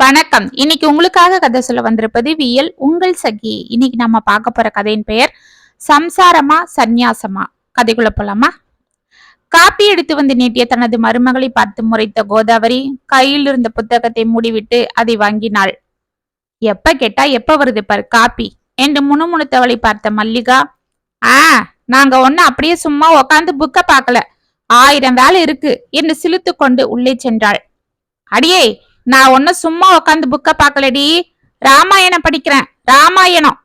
வணக்கம். இன்னைக்கு உங்களுக்காக கதை சொல்ல வந்திருப்பது வியல் உங்கள் சகி. இன்னைக்கு நம்ம பார்க்க போற கதையின் பெயர் சம்சாரமா சந்நியாசமா? கதைக்குள்ள போலாமா? காப்பி எடுத்து வந்து நீட்டிய தனது மருமகளை பார்த்து முறைத்த கோதாவரி கையில் இருந்த புத்தகத்தை மூடிவிட்டு அதை வாங்கினாள். எப்ப கேட்டா எப்ப வருது பாரு காப்பி? என்று முணுமுணுத்தவளை பார்த்த மல்லிகா ஆ நாங்க ஒண்ணு அப்படியே சும்மா உக்காந்து புக்க பார்க்கல. ஆயிரம் வேலை இருக்கு என்று சிலுத்து கொண்டு உள்ளே சென்றாள். அடியே நான் ஒன்னும் சும்மா உக்காந்து புக்க பார்க்கலடி. ராமாயணம் படிக்கிறேன். ராமாயணம்.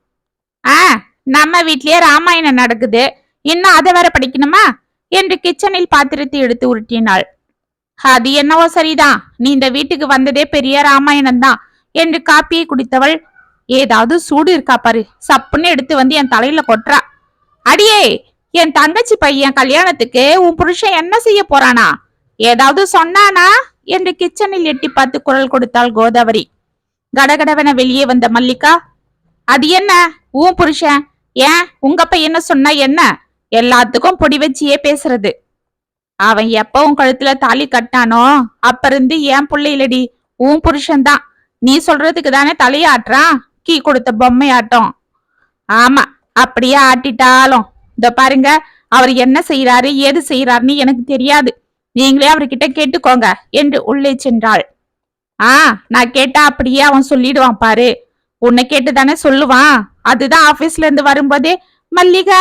ஆ நம்ம வீட்லயே ராமாயணம் நடக்குது. இன்னும் அதை வேற படிக்கணுமா? என்று கிச்சனில் பாத்திரத்தை எடுத்து உருட்டினாள். அது என்னவோ சரிதான். நீ இந்த வீட்டுக்கு வந்ததே பெரிய ராமாயணம் தான் என்று காப்பியை குடித்தவள் ஏதாவது சூடு இருக்கா பாரு. சப்புன்னு எடுத்து வந்து என் தலையில கொட்டுறா. அடியே என் தங்கச்சி பையன் கல்யாணத்துக்கு உன் புருஷன் என்ன செய்ய போறானா? ஏதாவது சொன்னானா? என்று கிச்சனில் எட்டி பார்த்து குரல் கொடுத்தாள் கோதாவரி. கடகடவென வெளியே வந்த மல்லிகா அது என்ன? உன் புருஷன். ஏன்? உங்க பையன் சொன்னா என்ன? எல்லாத்துக்கும் பொடி வச்சியே பேசுறது. அவன் எப்பவும் கழுத்துல தாலி கட்டானோ அப்ப இருந்து ஏன் பிள்ளையிலடி? உன் புருஷன்தான் நீ சொல்றதுக்கு தானே தலையாட்டுறான் கீ கொடுத்த பொம்மையாட்டம் ஆமா அப்படியே ஆட்டிட்டாலும். இந்த பாருங்க அவர் என்ன செய்யறாரு ஏது செய்யறாருன்னு எனக்கு தெரியாது. நீங்களே அவர்கிட்ட கேட்டுக்கோங்க என்று உள்ளே சென்றாள். ஆ நான் கேட்டா அப்படியே அவன் சொல்லிடுவான் பாரு. உன்னை கேட்டு தானே சொல்லுவான். அதுதான் ஆபீஸ்ல இருந்து வரும்போதே மல்லிகா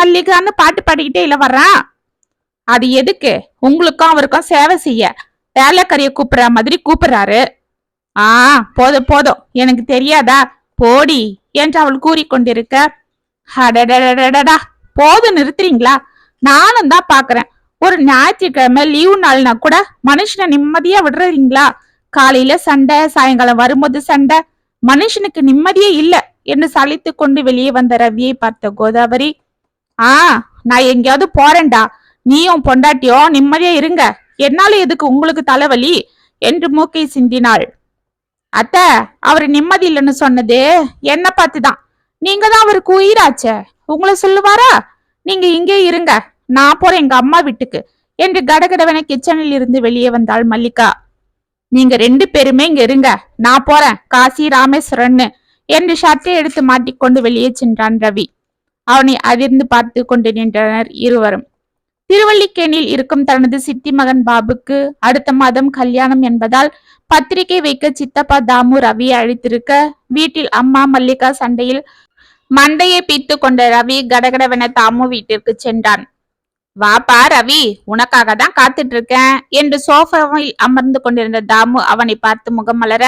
மல்லிகான்னு பாட்டு பாடிக்கிட்டே இல்ல வர்றான் அது எதுக்கு? உங்களுக்கும் அவருக்கும் சேவை செய்ய. வேலைக்கறிய கூப்பிடுற மாதிரி கூப்பிடுறாரு. ஆ போதும் போதும். எனக்கு தெரியாதா? போடி என்று அவள் கூறிக்கொண்டிருக்க. அடடடடடடா போதும் நிறுத்துறீங்களா? நானும் தான் பாக்குறேன். ஒரு ஞாயிற்றுக்கிழமை லீவு நாள்னா கூட மனுஷனை நிம்மதியா விடுறீங்களா? காலையில சண்டை சாயங்காலம் வரும்போது சண்டை. மனுஷனுக்கு நிம்மதியே இல்ல என்று சலித்து கொண்டு வெளியே வந்த ரவியை பார்த்த கோதாவரி ஆ நான் எங்கேயாவது போறேன்டா. நீயும் பொண்டாட்டியும் நிம்மதியா இருங்க. என்னால எதுக்கு உங்களுக்கு தலைவலி? என்று மூக்கை சிந்தினாள். அத்த அவர் நிம்மதி இல்லைன்னு சொன்னது என்ன பார்த்துதான். நீங்க தான் அவருக்கு உயிராச்சே. உங்களை சொல்லுவாரா? நீங்க இங்கே இருங்க. நான் போறேன் எங்க அம்மா வீட்டுக்கு. என்று கடகடவன கிச்சனில் இருந்து வெளியே வந்தாள் மல்லிகா. நீங்க ரெண்டு பேருமே இங்க இருங்க. நான் போறேன். காசி ராமேஸ்வரன்னு என்று ஷர்ட்டை எடுத்து மாட்டிக்கொண்டு வெளியே சென்றான் ரவி. அவனை அதிர்ந்து பார்த்து கொண்டு நின்றனர் இருவரும். திருவல்லிக்கேணியில் இருக்கும் தனது சித்தி மகன் பாபுக்கு அடுத்த மாதம் கல்யாணம் என்பதால் பத்திரிகை வைக்க சித்தப்பா தாமு ரவியை அழைத்திருக்க வீட்டில் அம்மா மல்லிகா சண்டையில் மண்டையை பீத்து கொண்ட ரவி கடகடவென தாமு வீட்டிற்கு சென்றான். வாப்பா ரவி உனக்காக தான் காத்துட்டு இருக்கேன் என்று சோஃபாவில் அமர்ந்து கொண்டிருந்த தாமு அவனை பார்த்து முகம் மலர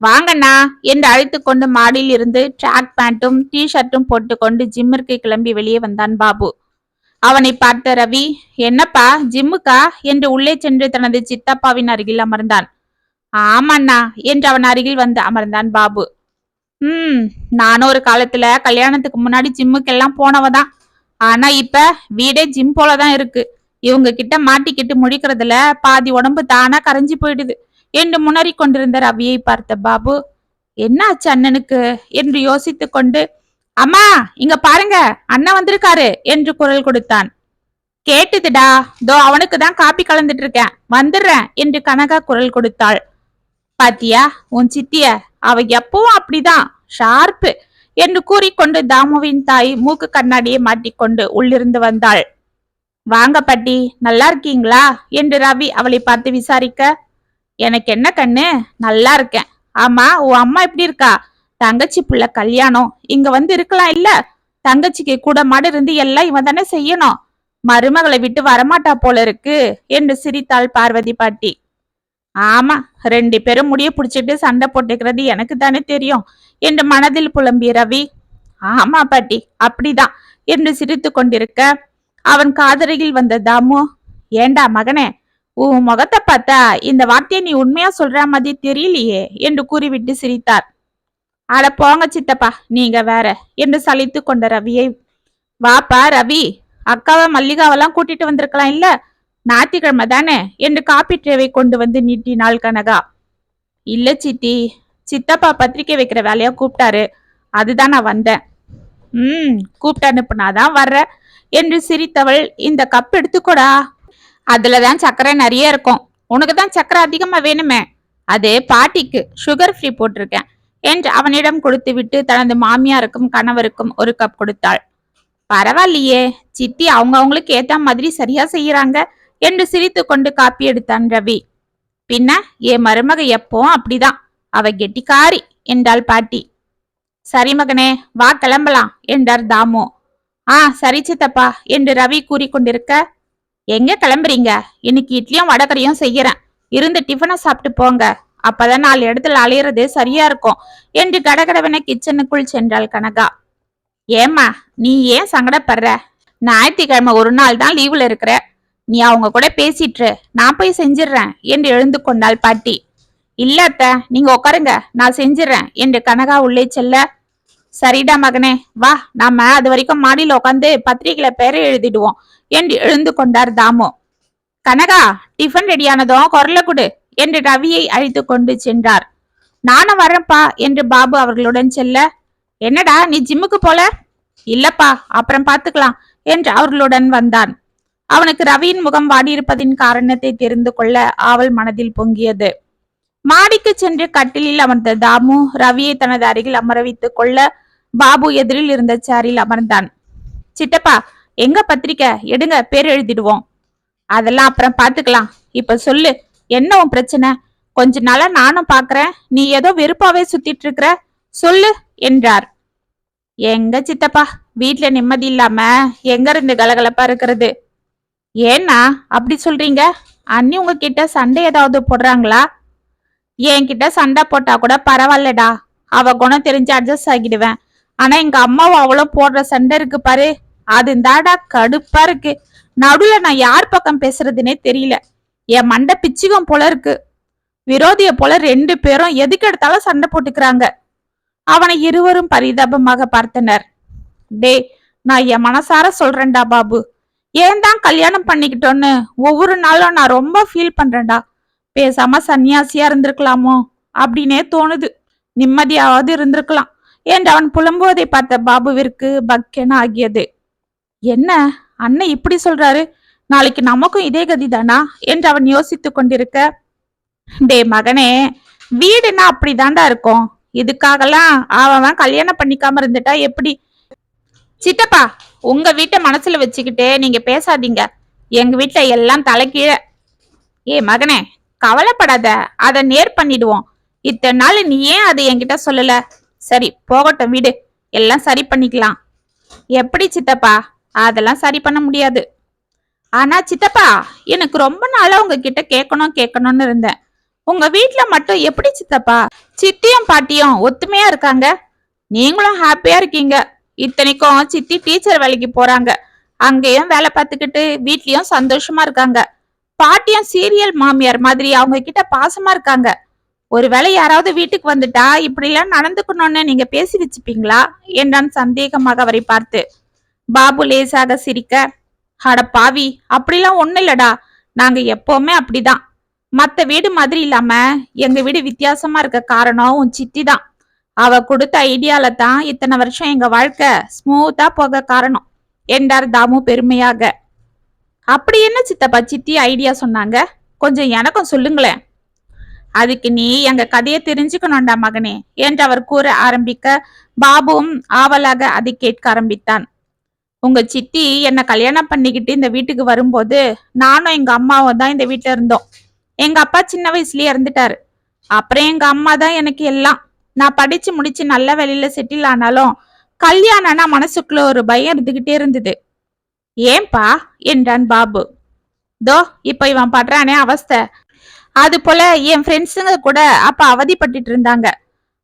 வாங்கண்ணா என்று அழைத்து கொண்டு மாடியில் இருந்து ட்ராக் பேண்ட்டும் டி ஷர்ட்டும் போட்டுக்கொண்டு ஜிம்மிற்கு கிளம்பி வெளியே வந்தான் பாபு. அவனை பார்த்த ரவி என்னப்பா ஜிம்முக்கா என்று உள்ளே சென்று தனது சித்தப்பாவின் அருகில் அமர்ந்தான். ஆமாண்ணா என்று அவன் அருகில் வந்து அமர்ந்தான் பாபு. ம் நானும் ஒரு காலத்துல கல்யாணத்துக்கு முன்னாடி ஜிம்முக்கெல்லாம் போனவதான். ஆனா இப்ப வீடே ஜிம் போலதான் இருக்கு. இவங்க கிட்ட மாட்டிக்கிட்டு முடிக்கிறதுல பாதி உடம்பு தானா கரைஞ்சு போயிடுது. என்று முனறி கொண்டிருந்த ரவியை பார்த்த பாபு என்ன ஆச்சு அண்ணனுக்கு? என்று யோசித்து கொண்டு அம்மா இங்க பாருங்க அண்ணன் வந்திருக்காரு என்று குரல் கொடுத்தான். கேட்டுதுடா தோ அவனுக்கு தான் காப்பி கலந்துட்டு இருக்கேன். வந்துடுறேன் என்று கனகா குரல் கொடுத்தாள். பாத்தியா உன் சித்திய அவ எப்பவும் அப்படிதான். ஷார்ப்பு. என்று கூறிக்கொண்டு தாமுவின் தாய் மூக்கு கண்ணாடியை மாட்டிக்கொண்டு உள்ளிருந்து வந்தாள். வாங்க பாட்டி நல்லா இருக்கீங்களா? என்று ரவி அவளை பார்த்து விசாரிக்க எனக்கு என்ன கண்ணு? நல்லா இருக்கேன். ஆமா உன் அம்மா எப்படி இருக்கா? தங்கச்சி புள்ள கல்யாணம். இங்க வந்து இருக்கலாம் இல்ல? தங்கச்சிக்கு கூட மாடு இருந்து எல்லாம் இவன் தானே செய்யணும். மருமகளை விட்டு வரமாட்டா போல இருக்கு என்று சிரித்தாள் பார்வதி பாட்டி. ஆமா ரெண்டு பேரும் முடிய பிடிச்சிட்டு சண்டை போட்டுக்கிறது எனக்கு தானே தெரியும். என்று மனதில் புலம்பிய ரவி ஆமா பாட்டி அப்படிதான் என்று சிரித்து கொண்டிருக்க அவன் காதரையில் வந்த தாமு ஏண்டா மகனே உன் முகத்தை பார்த்தா இந்த வார்த்தையை நீ உண்மையா சொல்ற மாதிரி தெரியலையே என்று கூறிவிட்டு சிரித்தார். அட போங்க சித்தப்பா நீங்க வேற என்று சலித்து கொண்ட ரவியை வாப்பா ரவி அக்காவை மல்லிகாவெல்லாம் கூட்டிட்டு வந்திருக்கலாம் இல்ல? ஞாயிற்றுக்கிழமை தானே? என்று காப்பி ட்ரேவை கொண்டு வந்து நீட்டினாள் கனகா. இல்ல சித்தி சித்தப்பா பத்திரிக்கை வைக்கிற வேலையா கூப்பிட்டாரு. அதுதான் நான் வந்தேன். ம் கூப்பிட்டு அனுப்புனாதான் வர்ற என்று சிரித்தவள் இந்த கப் எடுத்துக்கோடா. அதுலதான் சர்க்கரை நிறைய இருக்கும். உனக்கு தான் சர்க்கரை அதிகமா வேணுமே. அது பாட்டிக்கு சுகர் ஃப்ரீ போட்டிருக்கேன். என்று அவனிடம் கொடுத்துவிட்டு தனது மாமியாருக்கும் கணவருக்கும் ஒரு கப் கொடுத்தாள். பரவாயில்லையே சித்தி அவங்க அவங்களுக்கு ஏத்த மாதிரி சரியா செய்யறாங்க. என்று சிரித்து கொண்டு காப்பி எடுத்தான் ரவி. பின்ன என் மருமக எப்போ அப்படிதான். அவ கெட்டிக்காரி என்றாள் பாட்டி. சரி மகனே வா கிளம்பலாம் என்றார் தாமு. ஆ சரி சித்தப்பா என்று ரவி கூறிக்கொண்டிருக்க எங்க கிளம்புறீங்க? இன்னைக்கு இட்லியும் வடகரையும் செய்யறேன். இருந்து டிஃபனை சாப்பிட்டு போங்க. அப்பதான் நாலு இடத்துல அலையிறது சரியா இருக்கும் என்று கடகடவென கிச்சனுக்குள் சென்றாள் கனகா. ஏம்மா நீ ஏன் சங்கடப்படுற? ஞாயிற்றுக்கிழமை ஒரு நாள் தான் லீவுல இருக்கிற. நீ அவங்க கூட பேசிட்டு நான் போய் செஞ்சிடுறேன் என்று எழுந்து கொண்டாள் பாட்டி. இல்ல அத்த நீங்க உட்காருங்க நான் செஞ்சிடறேன் என்று கனகா உள்ளே செல்ல. சரிடா மகனே வா. நாம அது வரைக்கும் மாடியில உட்காந்து பத்திரிகையில பேரை எழுதிடுவோம். என்று எழுந்து கொண்டார் தாமு. கனகா டிஃபன் ரெடியானதும் குரல கொடு என்று ரவியை அழைத்து கொண்டு சென்றார். நானும் வரேன்ப்பா என்று பாபு அவர்களுடன் செல்ல. என்னடா நீ ஜிம்முக்கு போல? இல்லப்பா அப்புறம் பாத்துக்கலாம் என்று அவர்களுடன் வந்தான். அவனுக்கு ரவியின் முகம் வாடியிருப்பதின் காரணத்தை தெரிந்து கொள்ள ஆவல் மனதில் பொங்கியது. மாடிக்கு சென்று கட்டிலில் அமர்ந்த தாமு ரவியை தனது அருகில் அமர வைத்துக் கொள்ள பாபு எதிரில் இருந்த சேரில் அமர்ந்தான். சித்தப்பா எங்க பத்திரிக்கை? எடுங்க பேர் எழுதிடுவோம். அதெல்லாம் அப்புறம் பாத்துக்கலாம் இப்ப சொல்லு என்ன உன் பிரச்சனை? கொஞ்ச நாளா நானும் பாக்குறேன் நீ ஏதோ வெறுப்பாவே சுத்திட்டு இருக்கிற. சொல்லு என்றார். எங்க சித்தப்பா? வீட்டுல நிம்மதி இல்லாம எங்க இருந்து கலகலப்பா இருக்கிறது? ஏன்னா அப்படி சொல்றீங்க. அண்ணி உங்ககிட்ட சண்டை ஏதாவது போடுறாங்களா? என்கிட்ட சண்டை போட்டா கூட பரவாயில்லடா. அவ குணம் தெரிஞ்சு அட்ஜஸ்ட் ஆகிடுவேன். ஆனா எங்க அம்மாவும் அவளும் போடுற சண்டை இருக்கு பாரு. அது தாடா கடுப்பா இருக்கு. நடுவுல நான் யார் பக்கம் பேசுறதுனே தெரியல. என் மண்டை பிச்சுகம் போல இருக்கு. விரோதிய போல ரெண்டு பேரும் எதுக்கு எடுத்தாலும் சண்டை போட்டுக்கிறாங்க. அவனை இருவரும் பரிதாபமாக பார்த்தனர். டேய் நான் என் மனசார சொல்றேன்டா பாபு. ஏன் தான் கல்யாணம் பண்ணிக்கிட்டோன்னு? ஒவ்வொரு நாளும் நான் ரொம்ப ஃபீல் பண்றேன்டா. பேசாம சன்னியாசியா இருந்திருக்கலாமோ அப்படின்னே தோணுது. நிம்மதியாவது இருந்திருக்கலாம். என்று அவன் புலம்புவதை பார்த்த பாபுவிற்கு பக்கென ஆகியது. என்ன? அண்ணன் இப்படி சொல்றாரு? நாளைக்கு நமக்கும் இதே கதி தானா என்று அவன் யோசித்து கொண்டிருக்க டே மகனே வீடுனா அப்படிதான்டா இருக்கும். இதுக்காகலாம் அவன் கல்யாணம் பண்ணிக்காம இருந்துட்டா எப்படி? சித்தப்பா உங்க வீட்டை மனசுல வச்சுக்கிட்டு நீங்க பேசாதீங்க. எங்க வீட்டுல எல்லாம் தலைக்கீழ ஏ மகனே கவலைப்படாத அதை நேர் பண்ணிடுவோம். இத்தனை நாள் நீ ஏன் அதை என்கிட்ட சொல்லல? சரி போகட்டும் வீடு. எல்லாம் சரி பண்ணிக்கலாம். எப்படி சித்தப்பா? அதெல்லாம் சரி பண்ண முடியாது. ஆனா சித்தப்பா எனக்கு ரொம்ப நாளா உங்ககிட்ட கேட்கணும் கேட்கணும்னு இருந்தேன். உங்க வீட்டுல மட்டும் எப்படி சித்தப்பா? சித்தியும் பாட்டியும் ஒத்துமையா இருக்காங்க? நீங்களும் ஹாப்பியா இருக்கீங்க. இத்தனைக்கும் சித்தி டீச்சர் வேலைக்கு போறாங்க. அங்கேயும் வேலை பார்த்துக்கிட்டு வீட்லயும் சந்தோஷமா இருக்காங்க. பாட்டியும் சீரியல் மாமியார் மாதிரி அவங்க கிட்ட பாசமா இருக்காங்க. ஒருவேளை யாராவது வீட்டுக்கு வந்துட்டா இப்படிலாம் நடந்துக்கணும்னு நீங்க பேசி வச்சுப்பீங்களா? என்றான் சந்தேகமாக அவரை பார்த்து. பாபு லேசாக சிரிக்க அட பாவி அப்படிலாம் ஒண்ணு இல்லடா. நாங்க எப்பவுமே அப்படிதான். மத்த வீடு மாதிரி இல்லாம எங்க வீடு வித்தியாசமா இருக்க காரணம் உன் சித்தி தான். அவ கொடுத்த ஐடியால தான் இத்தனை வருஷம் எங்க வாழ்க்கை ஸ்மூத்தா போக காரணம் என்றார் தாமு பெருமையாக. அப்படி என்ன சித்தப்பா சித்தி ஐடியா சொன்னாங்க? கொஞ்சம் எனக்கும் சொல்லுங்களேன். அதுக்கு நீ எங்க கதையை தெரிஞ்சுக்கணும்டா மகனே என்று அவர் கூற ஆரம்பிக்க பாபுவும் ஆவலாக அதை கேட்க ஆரம்பித்தான். உங்க சித்தி என்னை கல்யாணம் பண்ணிக்கிட்டு இந்த வீட்டுக்கு வரும்போது நானும் எங்க அம்மாவும் தான் இந்த வீட்டுல இருந்தோம். எங்க அப்பா சின்ன வயசுலயே இறந்துட்டாரு. அப்புறம் எங்க அம்மா தான் எனக்கு எல்லாம். நான் படிச்சு முடிச்சு நல்ல வேலையில செட்டில் ஆனாலும் கல்யாணம்னா மனசுக்குள்ள ஒரு பயம் இருந்துகிட்டே இருந்தது. ஏன்பா? என்றான் பாபு. தோ இப்ப இவன் படுறானே அவஸ்தை. அது போல என் ஃப்ரெண்ட்ஸுங்க கூட அப்ப அவதிப்பட்டுட்டு இருந்தாங்க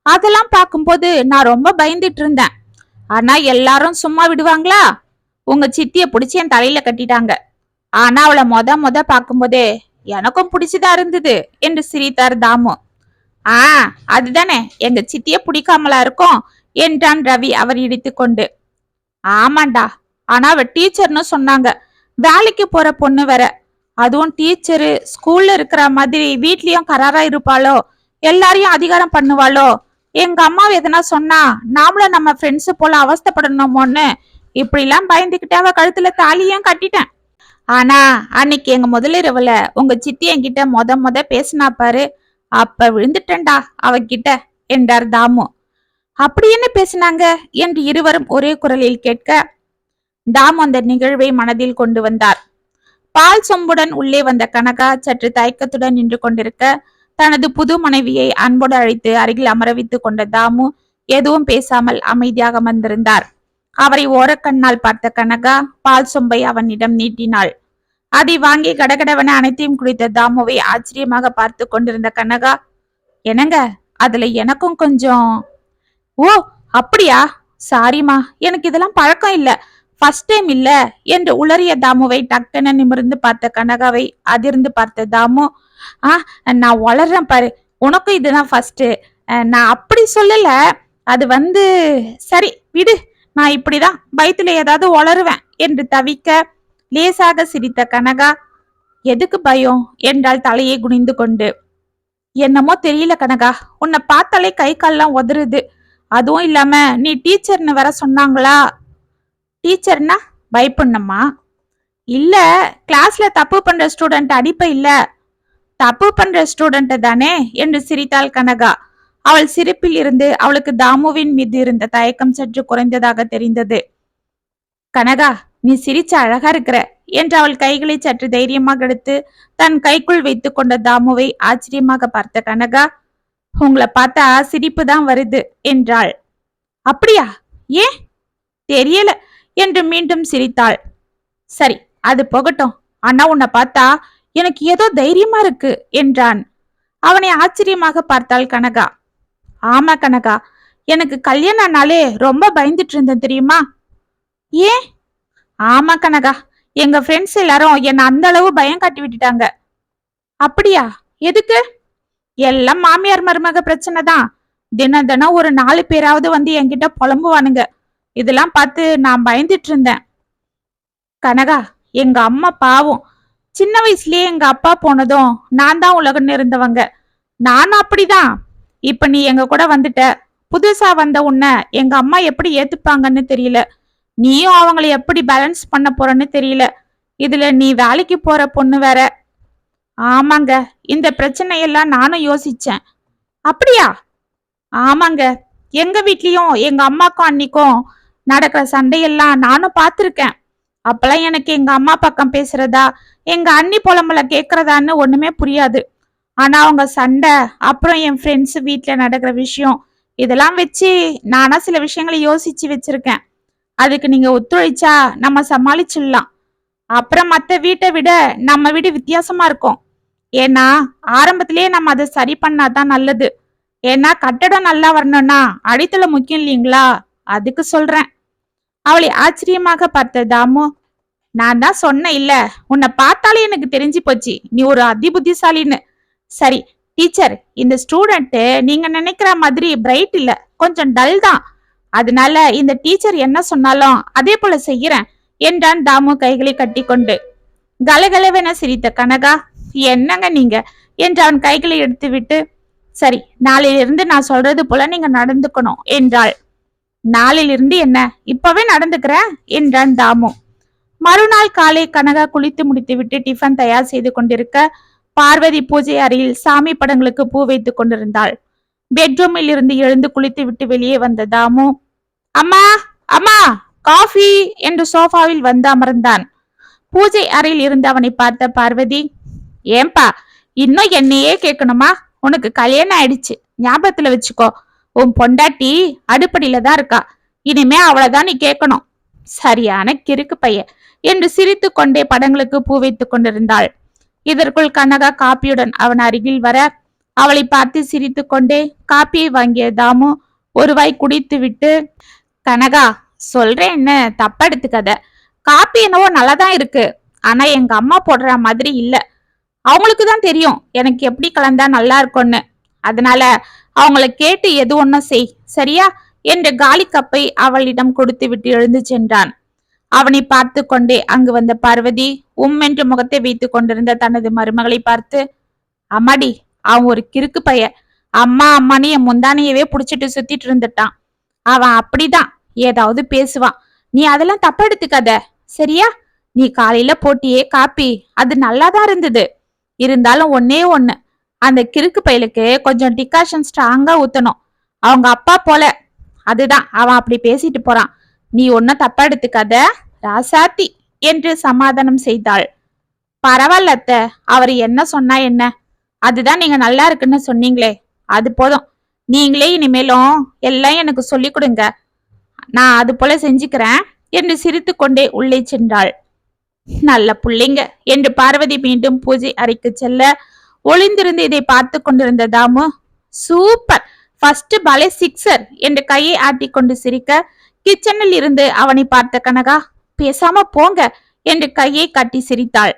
அதெல்லாம் பார்க்கும்போது நான் ரொம்ப பயந்துட்டு இருந்தேன் ஆனா எல்லாரும் சும்மா விடுவாங்களா? உங்க சித்திய பிடிச்சி என் தலையில கட்டிட்டாங்க. ஆனா அவளை மொத மொத பார்க்கும்போதே எனக்கும் பிடிச்சிதா இருந்தது என்று சிரித்தார் தாமு. ஆ அதுதானே எங்க சித்திய பிடிக்காமலா இருக்கும் என்றான் ரவி அவர் இடித்துக்கொண்டு. ஆமாண்டா ஆனா அவ டீச்சர்னு சொன்னாங்க. வேலைக்கு போற பொண்ணு வேற. அதுவும் டீச்சரு ஸ்கூல்ல இருக்கிற மாதிரி வீட்லயும் கராரா இருப்பாளோ? எல்லாரையும் அதிகாரம் பண்ணுவாளோ? எங்க அம்மா எதனா சொன்னா நாமளும் நம்ம ஃப்ரெண்ட்ஸு போல அவஸ்தைப்படணுமோன்னு? இப்படிலாம் பயந்துகிட்டு அவ கழுத்துல தாலியும் கட்டிட்டேன். ஆனா அன்னைக்கு எங்க முதலிரவுல உங்க சித்தி என்கிட்ட மொத மொத பேசினா பாரு. அப்ப விழுந்துட்டேன்டா அவகிட்ட என்றார் தாமு. அப்படி என்ன பேசினாங்க? என்று இருவரும் ஒரே குரலில் கேட்க தாம் அந்த நிகழ்வை மனதில் கொண்டு வந்தார். பால் சொம்புடன் உள்ளே வந்த கனகா சற்று தயக்கத்துடன் நின்று கொண்டிருக்க தனது புது மனைவியை அன்போடு அழைத்து அருகில் அமரவித்துக் கொண்ட தாமு எதுவும் பேசாமல் அமைதியாக அமர்ந்திருந்தார். அவரை ஓரக்கண்ணால் பார்த்த கனகா பால் சொம்பை அவனிடம் நீட்டினாள். அதை வாங்கி கடகடவன அனைத்தையும் குடித்த தாமுவை ஆச்சரியமாக பார்த்து கொண்டிருந்த கனகா என்னங்க அதுல எனக்கும் கொஞ்சம். ஓ அப்படியா? சாரிமா எனக்கு இதெல்லாம் பழக்கம் இல்ல. ஃபர்ஸ்ட் டைம் இல்ல. என்று உளறிய தாமுவை டக்குன்னு நிமிர்ந்து பார்த்த கனகாவை அதிர்ந்து பார்த்த தாமு ஆ நான் வளர்றேன் பாரு. உனக்கும் இதுதான் ஃபர்ஸ்ட் நான் அப்படி சொல்லல. அது வந்து சரி விடு. நான் இப்படிதான் பயத்துல ஏதாவது வளருவேன். என்று தவிக்க லேசாக சிரித்த கனகா எதுக்கு பயம்? என்றால் தலையை குனிந்து கொண்டு. என்னமோ தெரியல கனகா. உன்னை பார்த்தாலே கை கால்லாம் உதறுது. அதுவும் இல்லாம நீ டீச்சர்னு வர சொன்னாங்களா? டீச்சர்னா பயப்படணுமா? இல்ல கிளாஸ்ல தப்பு பண்ற ஸ்டூடெண்ட் அடிப்பை இல்ல. தப்பு பண்ற ஸ்டூடெண்ட் தானே என்று சிரித்தாள் கனகா. அவள் சிரிப்பில் இருந்து அவளுக்கு தாமுவின் மீது இருந்த தயக்கம் சற்று குறைந்ததாக தெரிந்தது. கனகா நீ சிரிச்ச அழகா இருக்கிற என்று அவள் கைகளை சற்று தைரியமாக எடுத்து தன் கைக்குள் வைத்து கொண்ட தாமுவை ஆச்சரியமாக பார்த்த கனகா உங்களை பார்த்தா சிரிப்பு தான் வருது என்றாள். அப்படியா? ஏன்? தெரியல. என்று மீண்டும் சிரித்தாள். சரி அது போகட்டும். ஆனா உன்னை பார்த்தா எனக்கு ஏதோ தைரியமா இருக்கு என்றான். அவனை ஆச்சரியமாக பார்த்தாள் கனகா. ஆமா கனகா எனக்கு கல்யாணம்னாலே ரொம்ப பயந்துட்டு இருந்தேன் தெரியுமா? ஏன்? ஆமா கனகா எங்க ஃப்ரெண்ட்ஸ் எல்லாரும் என்னை அந்த அளவு பயம் காட்டி விட்டுட்டாங்க. அப்படியா? எதுக்கு? எல்லாம் மாமியார் மருமக பிரச்சனை தான் தினம் தினம் ஒரு நாலு பேராவது வந்து என்கிட்ட புலம்புவானுங்க. இதெல்லாம் பார்த்து நான் பயந்துட்டு இருந்தேன். கனகா எங்க அம்மா பாவம். சின்ன வயசுலயே எங்க அப்பா போனதும் நான் தான் உலகன்னு இருந்தவங்க. நானும் அப்படிதான். இப்ப நீ எங்க கூட வந்துட்ட. புதுசா வந்த உன்னை எங்க அம்மா எப்படி ஏத்துப்பாங்கன்னு தெரியல. நீயும் அவங்களை எப்படி பேலன்ஸ் பண்ண போறன்னு தெரியல. இதுல நீ வேலைக்கு போற பொண்ணு வேற. ஆமாங்க இந்த பிரச்சனையெல்லாம் நானும் யோசிச்சேன். அப்படியா? ஆமாங்க எங்க வீட்லயும் எங்க அம்மாக்கும் அன்னிக்கும் நடக்கிற சண்டையெல்லாம் நானும் பார்த்துருக்கேன். அப்பெல்லாம் எனக்கு எங்க அம்மா பக்கம் பேசுறதா எங்க அண்ணி புலம்புல கேட்கறதான்னு ஒண்ணுமே புரியாது. ஆனா அவங்க சண்டை அப்புறம் என் ஃப்ரெண்ட்ஸ் வீட்டுல நடக்கிற விஷயம் இதெல்லாம் வச்சு நானா சில விஷயங்களை யோசிச்சு வச்சிருக்கேன். அதுக்கு நீங்க ஒத்துழைச்சா நம்ம சமாளிச்சிடலாம். அப்புறம் மற்ற வீட்டை விட நம்ம வீடு வித்தியாசமா இருக்கும். ஏன்னா ஆரம்பத்திலேயே நம்ம அதை சரி பண்ணாதான் நல்லது. ஏன்னா கட்டடம் நல்லா வரணும்னா அடித்தளம் முக்கியம் இல்லைங்களா? அதுக்கு சொல்றேன். அவளை ஆச்சரியமாக பார்த்த தாமு நான் தான் சொன்னேன் இல்ல. உன்னை பார்த்தாலே எனக்கு தெரிஞ்சு போச்சு. நீ ஒரு அதிபுத்திசாலின்னு. சரி டீச்சர் இந்த ஸ்டூடெண்ட்டு நீங்க நினைக்கிற மாதிரி பிரைட் இல்ல. கொஞ்சம் டல் தான். அதனால இந்த டீச்சர் என்ன சொன்னாலும் அதே போல செய்யறேன் என்றான் தாமு கைகளை கட்டி கொண்டு கலகலவென சிரித்த கனகா என்னங்க நீங்க? என்று அவன் கைகளை எடுத்துவிட்டு சரி நாளையிலிருந்து நான் சொல்றது போல நீங்க நடந்துக்கணும் என்றாள். நாளிலிருந்து என்ன? இப்பவே நடந்துக்கிற? என்றான் தாமு. மறுநாள் காலை கனகா குளித்து முடித்துவிட்டு டிஃபன் தயார் செய்து கொண்டிருக்க பார்வதி பூஜை அறையில் சாமி படங்களுக்கு பூ வைத்துக் கொண்டிருந்தாள். பெட்ரூமில் இருந்து எழுந்து குளித்து விட்டு வெளியே வந்த தாமு அம்மா அம்மா காஃபி என்று சோஃபாவில் வந்து அமர்ந்தான். பூஜை அறையில் இருந்து அவனை பார்த்த பார்வதி ஏன்பா இன்னும் என்னையே கேட்கணுமா? உனக்கு கல்யாணம் ஆயிடுச்சு. ஞாபகத்துல வச்சுக்கோ. உன் பொண்டாட்டி அடுப்படியில தான் இருக்கா. இனிமே அவளைதான் நீ கேட்கணும். சரியான கிறுக்கு பையன் என்று சிரித்து கொண்டே படங்களுக்கு பூ வைத்துக் கொண்டிருந்தாள். இதற்குள் கனகா காப்பியுடன் அவன் அருகில் வர அவளை பார்த்து சிரித்து கொண்டே காப்பியை வாங்கிய தாமு ஒருவாய் குடித்து விட்டு கனகா சொல்றேன் என்ன? தப்பா எடுத்துக்காத. காப்பி என்னவோ நல்லாதான் இருக்கு. ஆனா எங்க அம்மா போடுற மாதிரி இல்ல. அவங்களுக்கு தான் தெரியும் எனக்கு எப்படி கலந்தா நல்லா இருக்கும்னு. அதனால அவங்கள கேட்டு எது ஒன்ன செய் சரியா? என்ற காலிக்கப்பை அவளிடம் கொடுத்து விட்டு எழுந்து சென்றான். அவனை பார்த்து கொண்டே அங்கு வந்த பார்வதி உம் என்று முகத்தை வைத்து கொண்டிருந்த தனது மருமகளை பார்த்து அம்மாடி அவன் ஒரு கிறுக்கு பைய. அம்மா அம்மானு என் முந்தானையவே புடிச்சிட்டு சுத்திட்டு இருந்துட்டான். அவன் அப்படிதான் ஏதாவது பேசுவான். நீ அதெல்லாம் தப்பா எடுத்துக்காத சரியா? நீ காலையில போட்டியே காப்பி அது நல்லாதான் இருந்தது. இருந்தாலும் ஒன்னே ஒன்னு அந்த கிறுக்கு பயலுக்கு கொஞ்சம் டிகாஷன் ஸ்ட்ராங்கா ஊத்தணும். அவங்க அப்பா போல. அதுதான். அவன் அப்படி பேசிட்டு போறான். நீ ஒன்னும் தப்பா எடுத்துக்காத. ராசாத்தி என்று சமாதானம் செய்தாள். பரவாயில்ல அத்தை. அவர் என்ன சொன்னா என்ன? அதுதான் நீங்க நல்லா இருக்குன்னு சொன்னீங்களே. அது போதும். நீங்களே இனிமேலும் எல்லாம் எனக்கு சொல்லி கொடுங்க. நான் அது போல செஞ்சுக்கிறேன் என்று சிரித்துக்கொண்டே உள்ளே சென்றாள். நல்ல புள்ளைங்க என்று பார்வதி மீண்டும் பூஜை அறைக்கு செல்ல ஒளிந்திருந்து இதை பார்த்து கொண்டிருந்த தாமு சூப்பர்! ஃபர்ஸ்ட் பாலே சிக்ஸர் என்று கையை ஆட்டிக்கொண்டு சிரிக்க கிச்சனில் இருந்து அவனை பார்த்த கனகா பேசாம போங்க என்று கையை கட்டி சிரித்தாள்.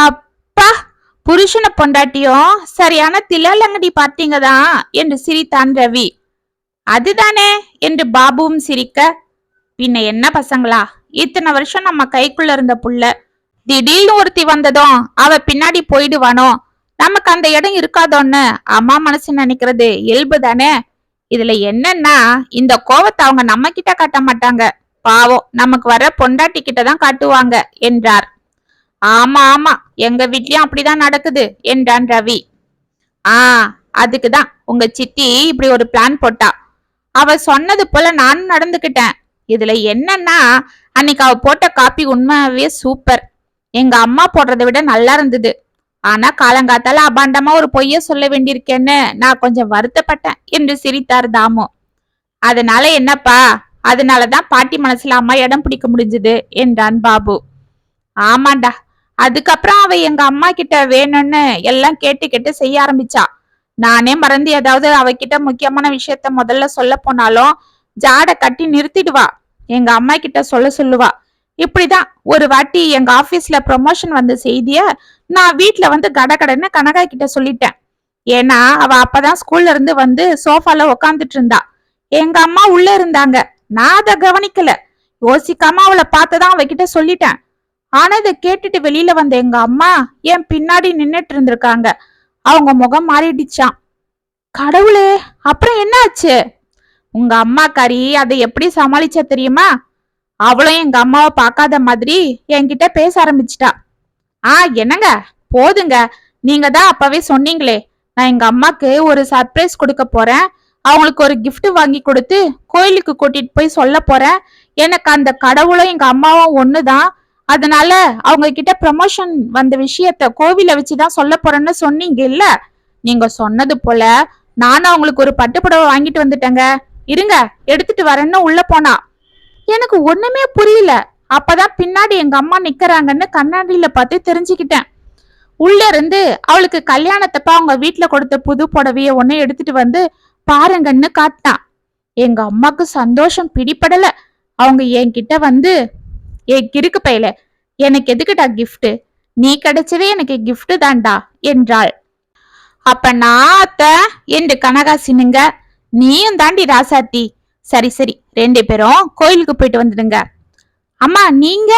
அப்பா! புருஷனை பொண்டாட்டியும் சரியான தில்லாலங்கடி பார்த்தீங்க தான் என்று சிரித்தான் ரவி. அதுதானே என்று பாபுவும் சிரிக்க பின்ன என்ன பசங்களா? இத்தனை வருஷம் நம்ம கைக்குள்ள இருந்த புள்ள திடீர்னு ஒருத்தி வந்ததும் அவ பின்னாடி போயிடுவானோ? நமக்கு அந்த இடம் இருக்காதோன்னு அம்மா மனசு நினைக்கிறது இயல்பு தானே? இதுல என்னன்னா இந்த கோவத்தை அவங்க நம்ம கிட்ட காட்ட மாட்டாங்க. பாவம் நமக்கு வர பொண்டாட்டி கிட்ட தான் காட்டுவாங்க என்றார். ஆமா ஆமா எங்க வீட்லயும் அப்படிதான் நடக்குது என்றான் ரவி. ஆ அதுக்குதான். உங்க சித்தி இப்படி ஒரு பிளான் போட்டா. அவ சொன்னது போல நானும் நடந்துக்கிட்டேன். இதுல என்னன்னா அன்னைக்கு அவ போட்ட காப்பி உண்மையாவே சூப்பர் எங்க அம்மா போடுறதை விட நல்லா இருந்தது. ஆனா காலங்காத்தால அபாண்டமா ஒரு பொய்ய சொல்ல வேண்டியிருக்கேன்னு நான் கொஞ்சம் வருத்தப்பட்டேன் என்று சிரித்தார் தாமு. அதனால என்னப்பா? அதனாலதான் பாட்டி மனசுல அம்மா இடம் பிடிக்க முடிஞ்சது என்றான் பாபு. ஆமாண்டா. அதுக்கப்புறம் அவ எங்க அம்மா கிட்ட வேணும்னு எல்லாம் கேட்டு கேட்டு செய்ய ஆரம்பிச்சா. நானே மறந்து ஏதாவது அவகிட்ட முக்கியமான விஷயத்த முதல்ல சொல்ல போனாலும் ஜாட கட்டி நிறுத்திடுவா. எங்க அம்மா கிட்ட சொல்ல சொல்லுவா. இப்படிதான் ஒரு வாட்டி எங்க ஆபீஸ்ல ப்ரொமோஷன் வந்த செய்திய நான் வீட்டுல வந்து கடகடன்னு கனகா கிட்ட சொல்லிட்டேன். ஏன்னா அவ அப்பதான் ஸ்கூல்ல இருந்து வந்து சோஃபால உக்காந்துட்டு இருந்தா. எங்க அம்மா உள்ள இருந்தாங்க. நான் அதை கவனிக்கல. யோசிக்காம அவளை பார்த்துதான் அவகிட்ட சொல்லிட்டேன். ஆனா இதை கேட்டுட்டு வெளியில வந்த எங்க அம்மா என் பின்னாடி நின்னுட்டு இருந்திருக்காங்க. அவங்க முகம் மாறிடுச்சான் கடவுளே அப்புறம் என்ன ஆச்சு உங்க அம்மாக்காரி அதை எப்படி சமாளிச்சா தெரியுமா? அவளும் எங்க அம்மாவை பார்க்காத மாதிரி என்கிட்ட பேச ஆரம்பிச்சிட்டா. ஆ என்னங்க? போதுங்க. நீங்க தான் அப்பவே சொன்னீங்களே. நான் எங்க அம்மாக்கு ஒரு சர்ப்ரைஸ் கொடுக்க போறேன். அவங்களுக்கு ஒரு கிஃப்ட் வாங்கி கொடுத்து கோயிலுக்கு கூட்டிட்டு போய் சொல்ல போறேன். எனக்கு அந்த கடவுளும் எங்க அம்மாவும் ஒண்ணுதான். அதனால அவங்க கிட்ட ப்ரமோஷன் வந்த விஷயத்த கோவில வச்சுதான் சொல்ல போறேன்னு சொன்னீங்க இல்ல நீங்க சொன்னது போல நானும் அவங்களுக்கு ஒரு பட்டுப்புடவை வாங்கிட்டு வந்துட்டேங்க. இருங்க எடுத்துட்டு வரேன்னு உள்ள போனா. எனக்கு ஒண்ணுமே புரியல. அப்பதான் பின்னாடி எங்க அம்மா நிக்கிறாங்கன்னு கண்ணாடியில பார்த்து தெரிஞ்சுக்கிட்டேன். உள்ள இருந்து அவளுக்கு கல்யாணத்தப்ப அவங்க வீட்டுல கொடுத்த புது புடவைய ஒன்னு எடுத்துட்டு வந்து பாருங்கன்னு காட்டினான் எங்க அம்மாக்கு சந்தோஷம் பிடிபடல. அவங்க என்கிட்ட வந்து ஏ கிறுக்கு பையல எனக்கு எதுக்குடா கிஃப்ட் நீ கிடைச்சதே எனக்கு கிஃப்ட் தான்டா என்றாள். அப்ப நான் அத்த என்று கனகாசினுங்க நீயும் தாண்டி ராசாத்தி. சரி சரி ரெண்டு பேரும் கோயிலுக்கு போயிட்டு வந்துடுங்க. அம்மா நீங்க?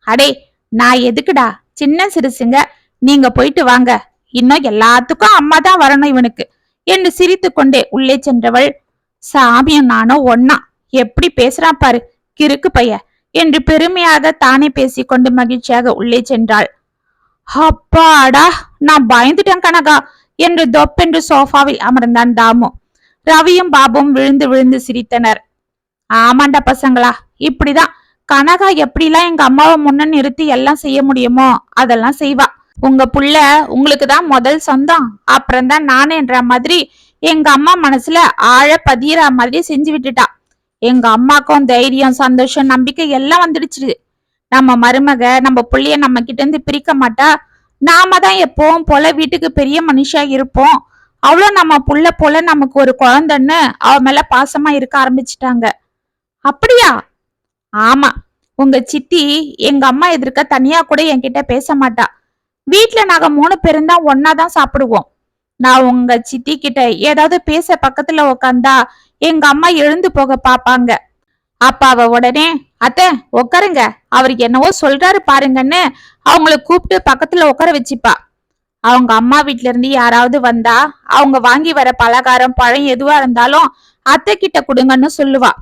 அடே நான் எதுக்குடா? சின்ன சிறுசுங்க. நீங்க போயிட்டு வாங்க. இன்னும் எல்லாத்துக்கும் அம்மா தான் வரணும் இவனுக்கு. என்று சிரித்து கொண்டே உள்ளே சென்றவள் சாமியும் நானும் ஒன்னா எப்படி பேசுறான் பாரு. கிறுக்கு பைய. என்று பெருமையாக தானே பேசிக்கொண்டு மகிழ்ச்சியாக உள்ளே சென்றாள். அப்பாடா நான் பயந்துட்டேன் கனகா. என்று தொப்பென்று சோஃபாவில் அமர்ந்தான் தாமு. ரவியும் பாபும் விழுந்து விழுந்து சிரித்தனர். ஆமாண்டா பசங்களா. இப்படிதான். கனகா எப்படிலாம் எங்க அம்மாவை முன்ன நிறுத்தி எல்லாம் செய்ய முடியுமோ அதெல்லாம் செய்வா. உங்க புள்ள உங்களுக்கு தான் முதல் சொந்தம். அப்புறம் தான் நானேன்ற மாதிரி எங்க அம்மா மனசுல ஆழ பதியற மாதிரி செஞ்சு விட்டுட்டா. எங்க அம்மாக்கும் தைரியம் சந்தோஷம் நம்பிக்கை எல்லாம் வந்துடுச்சு. நம்ம மருமக நம்ம புள்ளைய நம்ம கிட்ட இருந்து பிரிக்க மாட்டா. நாம தான் எப்பவும் போல வீட்டுக்கு பெரிய மனுஷா இருப்போம். அவ்வளோ நம்ம புள்ள போல நமக்கு ஒரு குழந்தைன்னு அவ மேல பாசமா இருக்க ஆரம்பிச்சிட்டாங்க. அப்படியா? ஆமா உங்க சித்தி எங்க அம்மா எதிர்க்க தனியா கூட என்கிட்ட பேச மாட்டா. வீட்டுல நாங்க மூணு பேரும் தான் ஒன்னா தான் சாப்பிடுவோம். நான் உங்க சித்தி கிட்ட ஏதாவது பேச பக்கத்துல உக்காந்தா எங்க அம்மா எழுந்து போக பாப்பாங்க. அப்ப அவ உடனே அத்தை உட்காருங்க அவர் என்னவோ சொல்றாரு பாருங்கன்னு அவங்கள கூப்பிட்டு பக்கத்துல உட்கார வச்சுப்பா. அவங்க அம்மா வீட்ல இருந்து யாராவது வந்தா அவங்க வாங்கி வர பலகாரம் பழம் எதுவா இருந்தாலும் அத்தை கிட்ட கொடுங்கன்னு சொல்லுவா.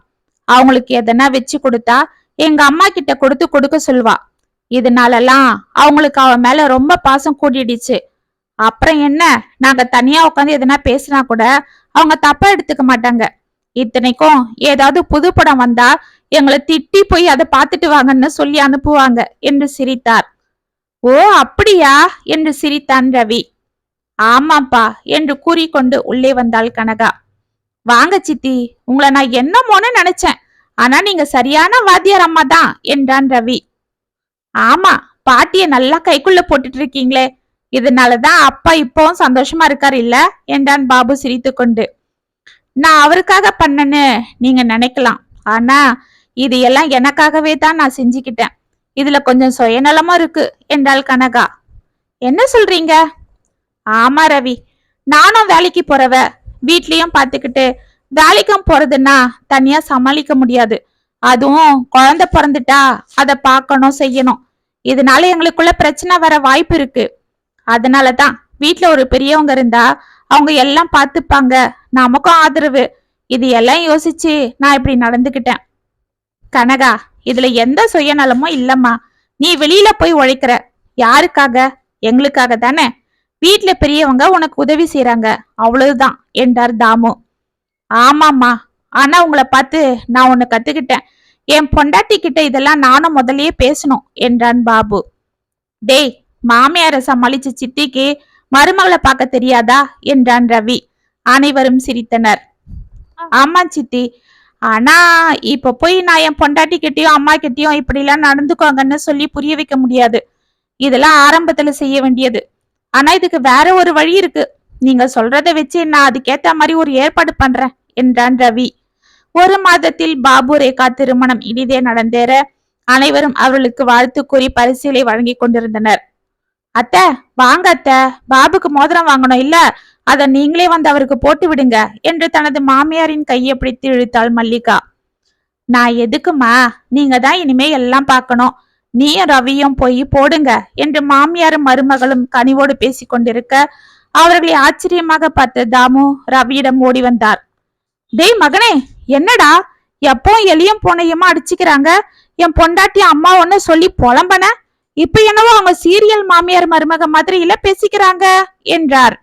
அவங்களுக்கு எதனா வச்சு கொடுத்தா எங்க அம்மா கிட்ட கொடுத்து கொடுக்க சொல்லுவா. இதனாலலாம் அவங்களுக்கு அவ மேல ரொம்ப பாசம் கூட்டிடுச்சு அப்புறம் என்ன? நாங்க தனியா உட்காந்து எதனா பேசினா கூட அவங்க தப்பா எடுத்துக்க மாட்டாங்க. இத்தனைக்கும் ஏதாவது புது படம் வந்தா எங்களை திட்டி போய் அதை பார்த்துட்டு வாங்கன்னு சொல்லி அனுப்புவாங்க என்று சிரித்தார். ஓ அப்படியா? என்று சிரித்தான் ரவி. ஆமாப்பா என்று கூறிக்கொண்டு உள்ளே வந்தாள் கனகா. வாங்க சித்தி உங்களை நான் என்னமோன்னு நினைச்சேன். ஆனா நீங்க சரியான வாத்தியார் அம்மா தான் என்றான் ரவி. ஆமா பாட்டிய நல்லா கைக்குள்ள போட்டுட்டு இருக்கீங்களே இதனாலதான் அப்பா இப்பவும் சந்தோஷமா இருக்காரு இல்ல என்றான் பாபு சிரித்துக்கொண்டு நான் அவருக்காக பண்ணேன்னு நீங்க நினைக்கலாம் ஆனா இது எல்லாம் எனக்காகவே தான் நான் செஞ்சுக்கிட்டேன். இதுல கொஞ்சம் சுயநலமா இருக்கு என்றாள் கனகா. என்ன சொல்றீங்க? ஆமா ரவி. நானும் வேலைக்கு போறவ வீட்லயும் பாத்துக்கிட்டு வேலைக்கும் போறதுன்னா தனியா சமாளிக்க முடியாது. அதுவும் குழந்தை பிறந்துட்டா அதை பார்க்கணும் செய்யணும். இதனால எங்களுக்குள்ள பிரச்சனை வர வாய்ப்பு இருக்கு. அதனாலதான் வீட்ல ஒரு பெரியவங்க இருந்தா அவங்க எல்லாம் பார்த்துப்பாங்க நமக்கும் ஆதரவு. இது எல்லாம் யோசிச்சு நான் இப்படி நடந்துக்கிட்டேன். கனகா இதுல எந்த சுயநலமும் இல்லம்மா. நீ வெளியில போய் உழைக்கிற. யாருக்காக? எங்களுக்காக தானே. வீட்ல பெரியவங்க உனக்கு உதவி செய்யறாங்க அவ்வளவுதான் என்றார் தாமு. ஆமாம்மா ஆனா உங்களை பார்த்து நான் உன்னை கத்துக்கிட்டேன். என் பொண்டாட்டி கிட்ட இதெல்லாம் நானும் முதல்லயே பேசணும் என்றான் பாபு. டேய் மாமியார சமாளிச்ச சித்திக்கு மருமகளை பார்க்க தெரியாதா என்றான் ரவி. அனைவரும் சிரித்தனர். ஆமா சித்தி ஆனா இப்ப போய் நான் என் பொண்டாட்டி கிட்டயும் அம்மா கிட்டயும் இப்படி எல்லாம் நடந்துக்கோங்கன்னு சொல்லி புரிய வைக்க முடியாது. இதெல்லாம் ஆரம்பத்துல செய்ய வேண்டியது. ஆனா இதுக்கு வேற ஒரு வழி இருக்கு. நீங்க சொல்றத வச்சு நான் அதுக்கேத்த மாதிரி ஒரு ஏற்பாடு பண்றேன் என்றான் ரவி. ஒரு மாதத்தில் பாபு ரேகா திருமணம் இனிதே நடந்தேற அனைவரும் அவர்களுக்கு வாழ்த்து கூறி பரிசீலை வழங்கி கொண்டிருந்தனர். அத்த வாங்க அத்த பாபுக்கு மோதிரம் வாங்கணும் இல்ல அத நீங்களே வந்து அவருக்கு போட்டு விடுங்க என்று தனது மாமியாரின் கையை பிடித்து இழுத்தாள் மல்லிகா. நான் எதுக்குமா நீங்க தான் இனிமே எல்லாம் பார்க்கணும். நீயும் ரவியும் போய் போடுங்க என்று மாமியாரும் மருமகளும் கனிவோடு பேசிக் கொண்டிருக்க அவர்களை ஆச்சரியமாக பார்த்த தாமு ரவியிடம் ஓடி வந்தார். டேய் மகனே என்னடா? எப்போ எலியும் போனையுமா அடிச்சுக்கிறாங்க? என் பொண்டாட்டி அம்மா ஒன்னு சொல்லி புலம்பன? இப்ப என்னவோ அவங்க சீரியல் மாமியார் மருமக மாதிரி இல்ல பேசிக்கிறாங்க என்றார்.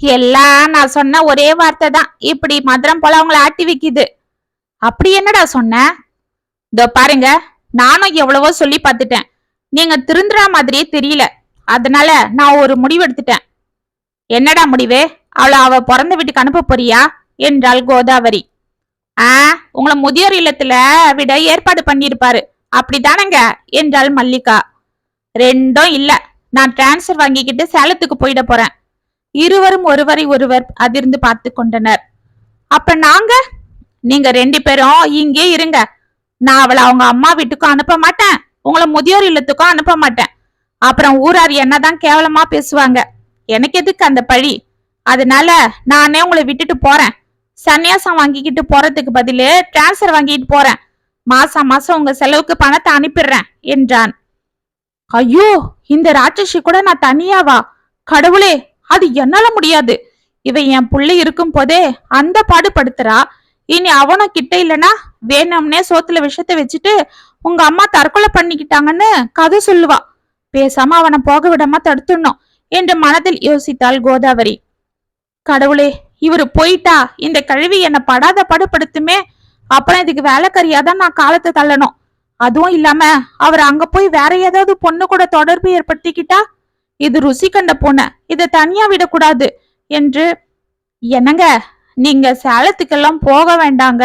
எல்லாம் நான் சொன்ன ஒரே வார்த்தை தான். இப்படி மதுரம் போல அவங்கள ஆட்டி வைக்குது. அப்படி என்னடா சொன்ன? இதோ பாருங்க. நானும் எவ்வளவோ சொல்லி பார்த்துட்டேன். நீங்க திருந்துற மாதிரியே தெரியல. அதனால நான் ஒரு முடிவு எடுத்துட்டேன். என்னடா முடிவு? அவளை அவ பிறந்த வீட்டுக்கு அனுப்ப போறியா? என்றாள் கோதாவரி. ஆ உங்களை முதியோர் இல்லத்துல விட ஏற்பாடு பண்ணியிருப்பாரு. அப்படிதானங்க என்றாள் மல்லிகா. ரெண்டும் இல்ல. நான் டிரான்ஸ்ஃபர் வாங்கிக்கிட்டு சேலத்துக்கு போயிட போறேன். இருவரும் ஒருவரை ஒருவர் அதிர்ந்து பார்த்து கொண்டனர். அப்ப நாங்க? நீங்க ரெண்டு பேரும் இங்கே இருங்க. நான் அவளை அவங்க அம்மா வீட்டுக்கும் அனுப்ப மாட்டேன். உங்களை முதியோர் இல்லத்துக்கும் அனுப்ப மாட்டேன். அப்புறம் ஊரார் என்னதான் கேவலமா பேசுவாங்க. எனக்கு எதுக்கு அந்த பழி? அதனால நானே உங்களை விட்டுட்டு போறேன். சன்னியாசம் வாங்கிக்கிட்டு போறதுக்கு பதிலு டிரான்ஸ்ஃபர் வாங்கிட்டு போறேன். மாசம் மாசம் உங்க செலவுக்கு பணத்தை அனுப்பிடுறேன் என்றான். ஐயோ இந்த ராட்சசி கூட நான் தனியாவா? கடவுளே அது என்னால முடியாது. இவ என் புள்ளை இருக்கும் போதே அந்த பாடுபடுத்துறா. இனி அவனும் கிட்ட இல்லனா வேணும்னே சோத்துல விஷத்தை வச்சுட்டு உங்க அம்மா தற்கொலை பண்ணிக்கிட்டாங்கன்னு கதை சொல்லுவா. பேசாம அவனை போக விடாம தடுத்துடணும் என்று மனதில் யோசித்தாள் கோதாவரி. கடவுளே இவரு போயிட்டா? இந்த கழுவி என்னை படாத படுப்படுத்துமே அப்புறம் இதுக்கு வேலைக்கறியாதான் நான் காலத்தை தள்ளணும். அதுவும் இல்லாம அவர் அங்க போய் வேற ஏதாவது பொண்ணு கூட தொடர்பு ஏற்படுத்திக்கிட்டா? இது ருசி கண்ட பொண்ணு இதை தனியா விடக்கூடாது என்று. என்னங்க நீங்க சேலத்துக்கெல்லாம் போக வேண்டாங்க.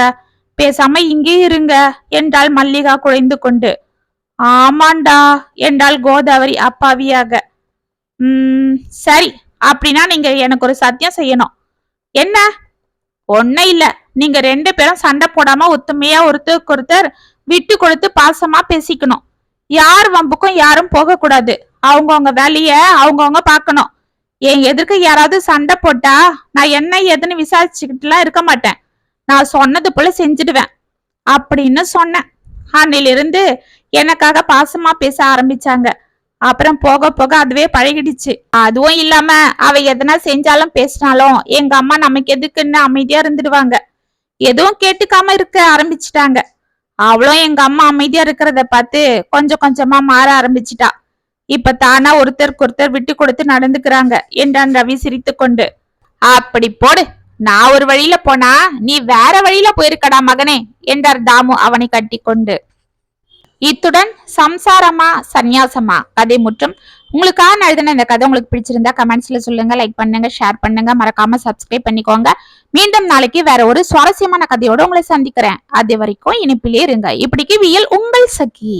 பேசாம இங்கே இருங்க என்றாள் மல்லிகா குழைந்து கொண்டு ஆமாண்டா என்றாள் கோதாவரி அப்பாவியாக. உம் சரி அப்படின்னா நீங்க எனக்கு ஒரு சத்தியம் செய்யணும். என்ன? ஒன்னும் இல்ல நீங்க ரெண்டு பேரும் சண்டை போடாம ஒத்துமையா ஒருத்தருக்கு ஒருத்தர் விட்டு கொடுத்து பாசமா பேசிக்கணும். யார் வம்புக்கும் யாரும் போக கூடாது அவங்கவுங்க வேலைய அவங்கவுங்க பார்க்கணும். என் எதிர்க்க யாராவது சண்டை போட்டா நான் என்ன ஏதுன்னு விசாரிச்சுக்கிட்டுலாம் இருக்க மாட்டேன். நான் சொன்னது போல செஞ்சிடுவேன் அப்படின்னு சொன்னேன். அன்னிலிருந்து எனக்காக பாசமா பேச ஆரம்பிச்சாங்க. அப்புறம் போக போக அதுவே பழகிடுச்சு. அதுவும் இல்லாம அவ எதனா செஞ்சாலும் பேசினாலும் எங்க அம்மா நமக்கு எதுக்குன்னு அமைதியா இருந்துடுவாங்க. எதுவும் கேட்டுக்காம இருக்க ஆரம்பிச்சிட்டாங்க. அவளும் எங்க அம்மா அமைதியா இருக்கிறத பார்த்து கொஞ்சம் கொஞ்சமா மாற ஆரம்பிச்சிட்டா. இப்ப தானா ஒருத்தருக்கு ஒருத்தர் விட்டு கொடுத்து நடந்துக்கிறாங்க என்றான் ரவி சிரித்து கொண்டு அப்படி போடு. நான் ஒரு வழியில போனா நீ வேற வழியில போயிருக்கடா மகனே என்றார் தாமு அவனை கட்டிக்கொண்டு. இத்துடன் சம்சாரமா சந்நியாசமா கதை முற்றும். உங்களுக்காக எழுதின இந்த கதை உங்களுக்கு பிடிச்சிருந்தா கமெண்ட்ஸ்ல சொல்லுங்க லைக் பண்ணுங்க ஷேர் பண்ணுங்க. மறக்காம சப்ஸ்கிரைப் பண்ணிக்கோங்க. மீண்டும் நாளைக்கு வேற ஒரு சுவாரஸ்யமான கதையோட உங்களை சந்திக்கிறேன். அது வரைக்கும் இனிப்பிலே இருங்க. இப்படிக்கு வியல் உங்கள் சகி.